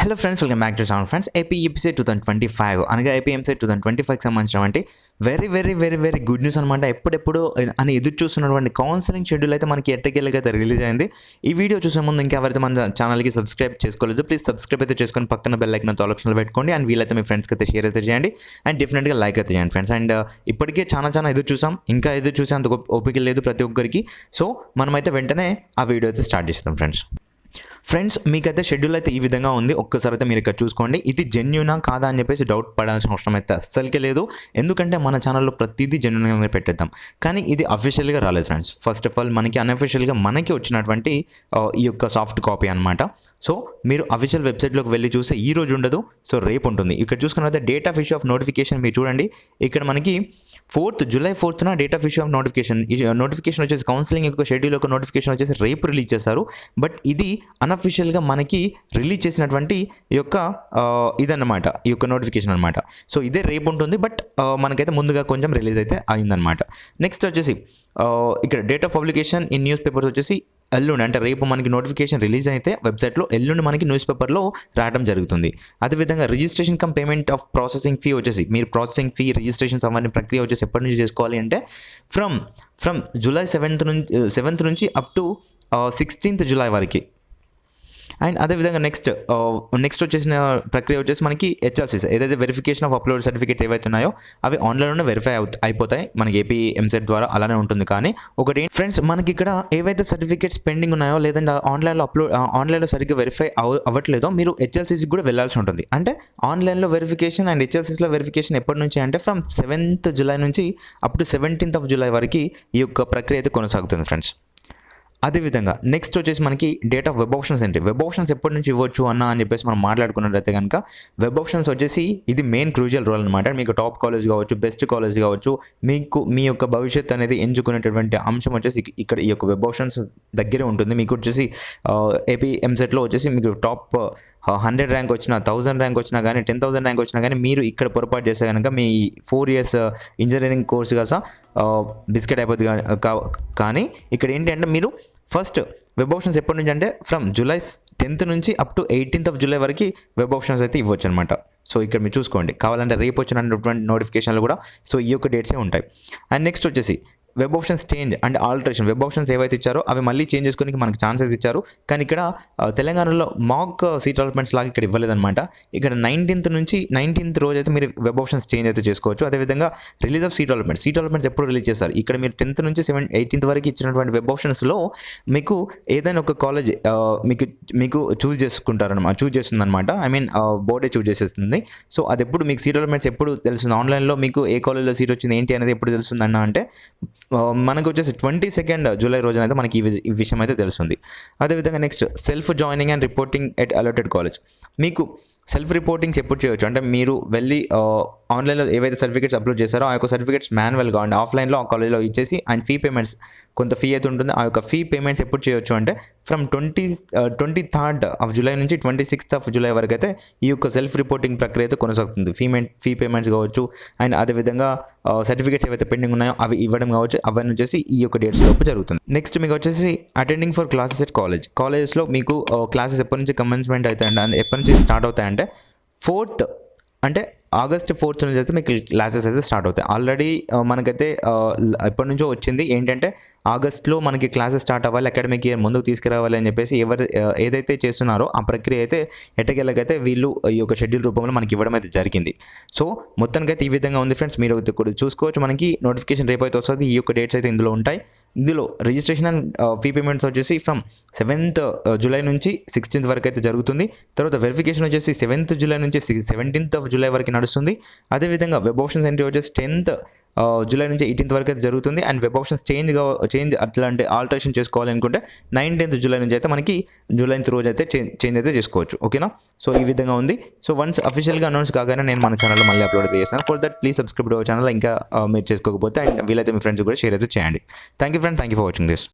Hello friends welcome back to channel friends AP EAPCET two thousand twenty five అనగా AP EAMCET two thousand twenty ఫైవ్కి సంబంధించినటువంటి very very very very good news అనమాట ఎప్పుడెప్పుడు అని ఎదురు చూస్తున్నటువంటి కౌన్సిలింగ్ షెడ్యూల్ అయితే మనకి ఎట్టకేళ్ళకి అయితే రిలీజ్ అయింది. ఈ వీడియో చూసే ముందు ఇంకా ఎవరైతే మన ఛానల్కి సబ్స్క్రైబ్ చేసుకోలేదు ప్లీజ్ సబ్స్క్రైబ్ అయితే చేసుకొని పక్కన బెల్ ఐకన్ ఆప్షన్లో పెట్టుకోండి. అండ్ వీలైతే మీ ఫ్రెండ్స్కి అయితే షేర్ అయితే చేయండి. అండ్ డెఫినెట్గా లైక్ అయితే చేయండి ఫ్రెండ్స్ అండ్ uh, ఇప్పటికే చాలా చాలా ఎదురు చూసాం. ఇంకా ఎదురు చూసే అంత ఓపిక లేదు ప్రతి ఒక్కరికి. సో మనమైతే వెంటనే ఆ వీడియో అయితే స్టార్ట్ చేస్తాం ఫ్రెండ్స్ ఫ్రెండ్స్ మీకైతే షెడ్యూల్ అయితే ఈ విధంగా ఉంది. ఒక్కసారి అయితే మీరు ఇక్కడ చూసుకోండి. ఇది జెన్యునా కాదా అని చెప్పేసి డౌట్ పడాల్సిన అవసరం అయితే అస్సలకే లేదు. ఎందుకంటే మన ఛానల్లో ప్రతిదీ జెన్యున్గానే పెట్టేద్దాం. కానీ ఇది అఫీషియల్గా రాలేదు ఫ్రెండ్స్ ఫస్ట్ ఆఫ్ ఆల్ మనకి అన్అఫీషియల్గా మనకి వచ్చినటువంటి ఈ యొక్క సాఫ్ట్ కాపీ అనమాట సో మీరు అఫీషియల్ వెబ్సైట్లోకి వెళ్ళి చూస్తే ఈ రోజు ఉండదు. సో రేపు ఉంటుంది. ఇక్కడ చూసుకున్నట్లయితే date of issue of notification మీరు చూడండి. ఇక్కడ మనకి fourth July ఫోర్త్న date of issue of notification notification వచ్చేసి కౌన్సిలింగ్ యొక్క షెడ్యూల్ యొక్క నోటిఫికేషన్ వచ్చేసి రేపు రిలీజ్ చేస్తారు బట్ ఇది అన్అఫిషియల్గా మనకి రిలీజ్ చేసినటువంటి ఈ యొక్క ఇదన్నమాట. ఈ యొక్క నోటిఫికేషన్ అనమాట సో ఇదే రేపు ఉంటుంది. బట్ మనకైతే ముందుగా కొంచెం రిలీజ్ అయితే అయిందనమాట నెక్స్ట్ వచ్చేసి ఇక్కడ date of publication in newspapers వచ్చేసి ఎల్లుండి అంటే రేపు మనకి నోటిఫికేషన్ రిలీజ్ అయితే వెబ్సైట్లో ఎల్లుండి మనకి న్యూస్ పేపర్లో రావడం జరుగుతుంది. అదేవిధంగా registration cum payment of processing fee వచ్చేసి మీరు ప్రాసెసింగ్ ఫీ రిజిస్ట్రేషన్ సంబంధించిన ప్రక్రియ వచ్చేసి ఎప్పటి నుంచి చేసుకోవాలి అంటే ఫ్రమ్ ఫ్రమ్ జూలై సెవెంత్ నుంచి సెవెంత్ నుంచి అప్ టు సిక్స్టీన్త్ జూలై వరకు అండ్ అదేవిధంగా నెక్స్ట్ నెక్స్ట్ uh, వచ్చేసిన ప్రక్రియ వచ్చేసి మనకి హెచ్ఆర్సీస్ ఏదైతే వెరిఫికేషన్ ఆఫ్ అప్లోడ్ సర్టిఫికేట్ ఏవైతే ఉన్నాయో అవి ఆన్లైన్లోనే వెరిఫై అయిపోతాయి. మనకి ఏపీ ఎంసెట్ ద్వారా అలానే ఉంటుంది. కానీ ఒకటి ఫ్రెండ్స్ మనకి ఇక్కడ ఏవైతే సర్టిఫికేట్స్ పెండింగ్ ఉన్నాయో లేదంటే ఆన్లైన్లో అప్లోడ్ ఆన్లైన్లో సరిగ్గా వెరిఫై అవ అవ్వట్లేదో మీరు హెచ్ఎల్సీస్కి కూడా వెళ్ళాల్సి ఉంటుంది. అంటే ఆన్లైన్లో వెరిఫికేషన్ అండ్ హెచ్ఎల్సీస్లో వెరిఫికేషన్ ఎప్పటి నుంచి అంటే ఫ్రమ్ సెవెంత్ జూలై నుంచి up to seventeenth of July వరకు ఈ యొక్క ప్రక్రియ అయితే కొనసాగుతుంది ఫ్రెండ్స్ అదేవిధంగా నెక్స్ట్ వచ్చేసి మనకి డేట్ ఆఫ్ వెబ్ ఆప్షన్స్ ఏంటి? వెబ్ ఆప్షన్స్ ఎప్పటి నుంచి ఇవ్వచ్చు అన్న అని చెప్పేసి మనం మాట్లాడుకున్నట్లయితే కనుక వెబ్ ఆప్షన్స్ వచ్చేసి ఇది మెయిన్ క్రూజియల్ రోల్ అనమాట మీకు టాప్ కాలేజ్ కావచ్చు బెస్ట్ కాలేజ్ కావచ్చు మీకు మీ యొక్క భవిష్యత్ అనేది ఎంచుకునేటటువంటి అంశం వచ్చేసి ఇక్కడ ఈ యొక్క వెబ్ ఆప్షన్స్ దగ్గరే ఉంటుంది. మీకు వచ్చేసి ఏపీ ఎంసెట్లో వచ్చేసి మీకు టాప్ హండ్రెడ్ ర్యాంక్ వచ్చినా థౌసండ్ ర్యాంక్ వచ్చినా కానీ టెన్ థౌసండ్ ర్యాంక్ వచ్చినా కానీ మీరు ఇక్కడ పొరపాటు చేస్తే కనుక మీ ఫోర్ ఇయర్స్ ఇంజనీరింగ్ కోర్స్ కాస డిస్కెట్ అయిపోతుంది కా- కానీ ఇక్కడ ఏంటి అంటే మీరు ఫస్ట్ వెబ్ ఆప్షన్స్ ఎప్పటి నుంచి అంటే ఫ్రమ్ జూలై టెన్త్ నుంచి up to eighteenth of July వరకు వెబ్ ఆప్షన్స్ అయితే ఇవ్వచ్చు అనమాట సో ఇక్కడ మీరు చూసుకోండి. కావాలంటే రేపు వచ్చినటువంటి నోటిఫికేషన్లు కూడా సో ఈ యొక్క డేట్సే ఉంటాయి. అండ్ నెక్స్ట్ వచ్చేసి web options change and alteration. Web options ఏవైతే ఇచ్చారో అవి మళ్ళీ చేంజ్ చేసుకోనికి మనకి ఛాన్సెస్ ఇచ్చారు. కానీ ఇక్కడ తెలంగాణలో మాక్ సీట్ అలాట్మెంట్స్ లాగా ఇక్కడ ఇవ్వలేదన్నమాట. ఇక్కడ నైన్టీన్త్ నుంచి నైన్టీన్త్ రోజు అయితే మీరు వెబ్ ఆప్షన్స్ చేంజ్ అయితే చేసుకోవచ్చు. అదేవిధంగా release of seat allotment seat allotments ఎప్పుడు రిలీజ్ చేస్తారు? ఇక్కడ మీరు టెన్త్ నుంచి సెవెన్ ఎయిటీన్త్ వరకు ఇచ్చినటువంటి వెబ్ ఆప్షన్స్లో మీకు ఏదైనా ఒక కాలేజ్ మీకు మీకు చూస్ చేసుకుంటారనమాట చూస్ చేస్తుందన్నమాట. ఐ మీన్ బోర్డే చూస్ చేసేస్తుంది. సో అది ఎప్పుడు మీకు సీట్ అలాట్మెంట్స్ ఎప్పుడు తెలుస్తుంది? ఆన్లైన్లో మీకు ఏ కాలేజ్లో సీట్ వచ్చింది? ఏంటి అనేది ఎప్పుడు తెలుస్తుందన్న అంటే మనకు వచ్చేసి ట్వంటీ సెకండ్ జూలై రోజున అయితే మనకి ఈ విషయం అయితే తెలుస్తుంది. అదేవిధంగా next self joining and reporting at allotted college. మీకు సెల్ఫ్ రిపోర్టింగ్స్ ఎప్పుడు చేయొచ్చు. అంటే మీరు వెళ్ళి ఆన్లైన్లో ఏవైతే సర్టిఫికేట్స్ అప్లోడ్ చేశారో ఆ యొక్క సర్టిఫికేట్స్ మాన్యువల్గా అండ్ ఆఫ్లైన్లో ఆ కాలేజ్లో ఇచ్చేసి అండ్ ఫీ పేమెంట్స్ కొంత ఫీ అయితే ఉంటుంది ఆ యొక్క ఫీ పేమెంట్స్ ఎప్పుడు చేయొచ్చు అంటే from twenty twenty third of July నుంచి ట్వంటీ సిక్స్త్ ఆఫ్ జూలై వరకు అయితే ఈ యొక్క సెల్ఫ్ రిపోర్టింగ్ ప్రక్రియ అయితే కొనసాగుతుంది. ఫీ ఫీ పేమెంట్స్ కావచ్చు అండ్ అదేవిధంగా సర్టిఫికేట్స్ ఏవైతే పెండింగ్ ఉన్నాయో అవి ఇవ్వడం కావచ్చు అవన్నీ వచ్చేసి ఈ యొక్క డేట్స్ లోపు జరుగుతుంది. నెక్స్ట్ మీకు వచ్చేసి attending for classes at college. కాలేజెస్లో మీకు క్లాసెస్ ఎప్పటి నుంచి కమెన్స్మెంట్ అవుతాయండి అండ్ ఎప్పటి నుంచి స్టార్ట్ అవుతాయండి అవుతాయంటే ఫోర్త్ అంటే ఆగస్ట్ ఫోర్త్ నుంచి అయితే మీకు క్లాసెస్ అయితే స్టార్ట్ అవుతాయి. ఆల్రెడీ మనకైతే ఎప్పటి నుంచో వచ్చింది. ఏంటంటే ఆగస్ట్లో మనకి క్లాసెస్ స్టార్ట్ అవ్వాలి అకాడమిక్ ఇయర్ ముందుకు తీసుకురావాలి అని చెప్పేసి ఎవరు ఏదైతే చేస్తున్నారో ఆ ప్రక్రియ అయితే ఎట్టకెళ్ళకైతే వీళ్ళు ఈ యొక్క షెడ్యూల్ రూపంలో మనకి ఇవ్వడం అయితే జరిగింది. సో మొత్తానికైతే ఈ విధంగా ఉంది ఫ్రెండ్స్. మీరు కూడా చూసుకోవచ్చు. మనకి నోటిఫికేషన్ రేపు అయితే వస్తుంది. ఈ యొక్క డేట్స్ అయితే ఇందులో ఉంటాయి. ఇందులో రిజిస్ట్రేషన్ అండ్ ఫీ పేమెంట్స్ వచ్చేసి ఫ్రమ్ సెవెంత్ జూలై నుంచి సిక్స్టీన్త్ వరకు అయితే జరుగుతుంది. తర్వాత వెరిఫికేషన్ వచ్చేసి సెవెంత్ జూలై నుంచి సెవెంటీన్త్ ఆఫ్ జూలై వరకు నడుస్తుంది. అదేవిధంగా వెబ్ ఆప్షన్స్ ఎంట్రీ వచ్చేసి టెన్త్ జూలై నుంచి ఎయిటీన్త్ వరకు అయితే జరుగుతుంది. And web options change change అట్లాంటి ఆల్టరేషన్ చేసుకోవాలనుకుంటే నైన్టీన్త్ జూలై నుంచి అయితే మనకి జూలైన్త్ రోజు అయితే చేంజ్ అయితే చేసుకోవచ్చు. ఓకేనా సో ఈ విధంగా ఉంది. సో వన్స్ అఫీషియల్గా అనౌన్స్ కాగానే నేను మన ఛానల్లో మళ్ళీ అప్లోడ్ చేస్తాను. For that please subscribe our channel ఇంకా మీరు చేసుకోకపోతే అండ్ వీలైతే మీ ఫ్రెండ్స్ కూడా షేర్ అయితే చేయండి. Thank you friend thank you for watching this